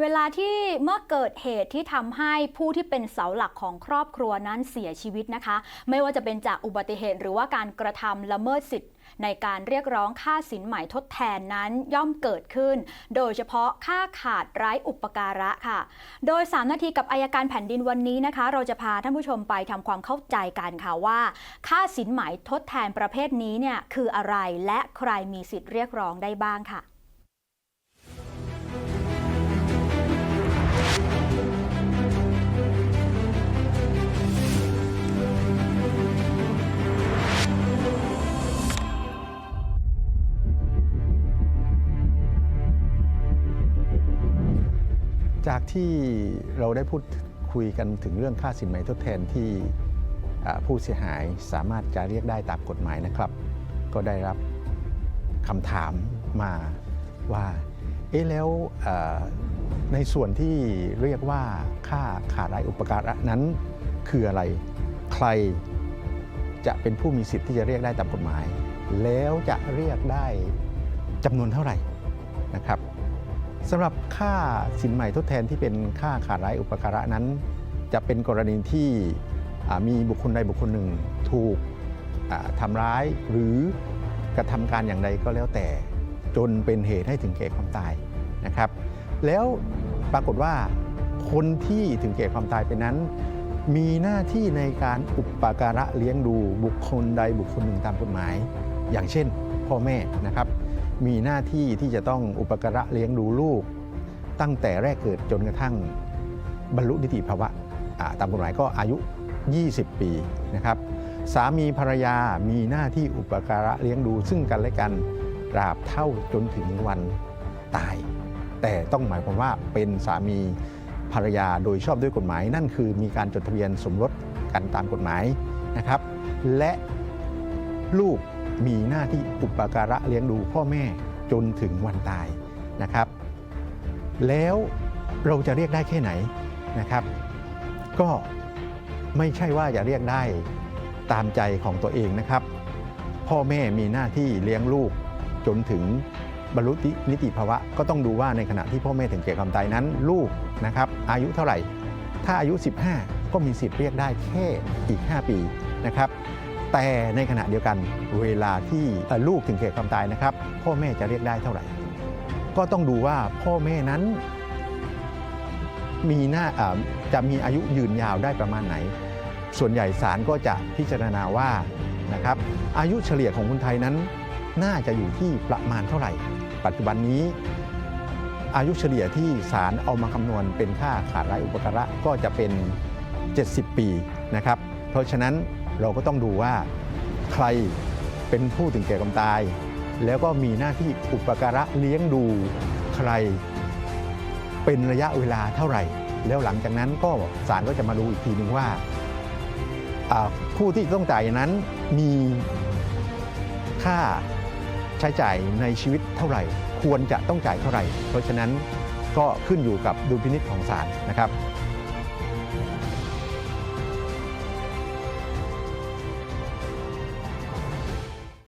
เวลาที่เมื่อเกิดเหตุที่ทำให้ผู้ที่เป็นเสาหลักของครอบครัวนั้นเสียชีวิตนะคะ ไม่ว่าจะเป็นจากอุบัติเหตุหรือว่าการกระทำละเมิดสิทธิ์ในการเรียกร้องค่าสินใหม่ทดแทนนั้นย่อมเกิดขึ้น โดยเฉพาะค่าขาดไร้อุปการะค่ะ โดย 3 นาทีกับอายการแผ่นดินวันนี้นะคะ เราจะพาท่านผู้ชมไปทำความเข้าใจกันค่ะว่า ค่าสินไหมทดแทนประเภทนี้เนี่ยคืออะไรและใครมีสิทธิ์เรียกร้องได้บ้างค่ะ จากที่เราได้พูดคุยกันถึงเรื่องค่าสินไหมทดแทนที่ผู้เสียหายสามารถจะเรียกได้ตามกฎหมายนะครับ ก็ได้รับคำถามมาว่า เอ๊ะแล้วในส่วนที่เรียกว่าค่าขาดรายอุปการะนั้นคืออะไร ใครจะเป็นผู้มีสิทธิ์ที่จะเรียกได้ตามกฎหมาย แล้วจะเรียกได้จำนวนเท่าไหร่นะครับ สำหรับค่าสินใหม่ทดแทนที่เป็นค่าขาดไร้อุปการะนั้น จะเป็นกรณีที่มีบุคคลใดบุคคลหนึ่งถูกทำร้ายหรือกระทำการอย่างใดก็แล้วแต่ จนเป็นเหตุให้ถึงแก่ความตายนะครับ แล้วปรากฏว่าคนที่ถึงแก่ความตายไปนั้น มีหน้าที่ในการอุปการะเลี้ยงดูบุคคลใดบุคคลหนึ่งตามกฎหมาย อย่างเช่น พ่อแม่นะครับ มีหน้าที่ที่จะต้องอุปการะเลี้ยงดูลูก ตั้งแต่แรกเกิดจนกระทั่งบรรลุนิติภาวะตามกฎหมายก็อายุ 20 ปีนะครับสามีภรรยามีหน้าที่อุปการะเลี้ยงดูซึ่งกันและกันตราบเท่าจนถึงวันตาย แต่ต้องหมายความว่าเป็นสามีภรรยาโดยชอบด้วยกฎหมาย นั่นคือมีการจดทะเบียนสมรสกันตามกฎหมายนะครับ และลูก มีหน้าที่อุปการะเลี้ยงดูพ่อแม่จนถึงวันตายนะครับ แล้วเราจะเรียกได้แค่ไหนนะครับ ก็ไม่ใช่ว่าจะเรียกได้ตามใจของตัวเองนะครับ พ่อแม่มีหน้าที่เลี้ยงลูกจนถึงบรรลุนิติภาวะก็ต้องดูว่าในขณะที่พ่อแม่ถึงแก่ความตายนั้น ลูกนะครับ อายุเท่าไหร่ ถ้าอายุ 15 ก็มีสิทธิ์เรียกได้แค่อีก 5 ปีนะครับ แต่ในขณะเดียวกันเวลาที่ลูกถึงแก่ความตายนะครับ พ่อแม่จะเรียกได้เท่าไหร่ ก็ต้องดูว่าพ่อแม่นั้นมีหน้าอ่าจะมีอายุยืนยาวได้ประมาณไหน ส่วนใหญ่ศาลก็จะพิจารณาว่านะครับอายุเฉลี่ยของคนไทยนั้น น่าจะอยู่ที่ประมาณเท่าไหร่ ปัจจุบันนี้ อายุเฉลี่ยที่ศาลเอามาคำนวณเป็นค่าขาดรายอุปการะก็จะเป็น 70 ปีนะครับ เพราะฉะนั้น เราก็ต้องดูว่าใครเป็นผู้ถึงแก่ความตาย แล้วก็มีหน้าที่อุปการะเลี้ยงดูใคร เป็นระยะเวลาเท่าไหร่ แล้วหลังจากนั้นก็ศาลก็จะมาดูอีกทีหนึ่งว่าผู้ที่ต้องจ่ายนั้นมีค่าใช้จ่ายในชีวิตเท่าไหร่ ควรจะต้องจ่ายเท่าไหร่ เพราะฉะนั้นก็ขึ้นอยู่กับดุลพินิจของศาลนะครับ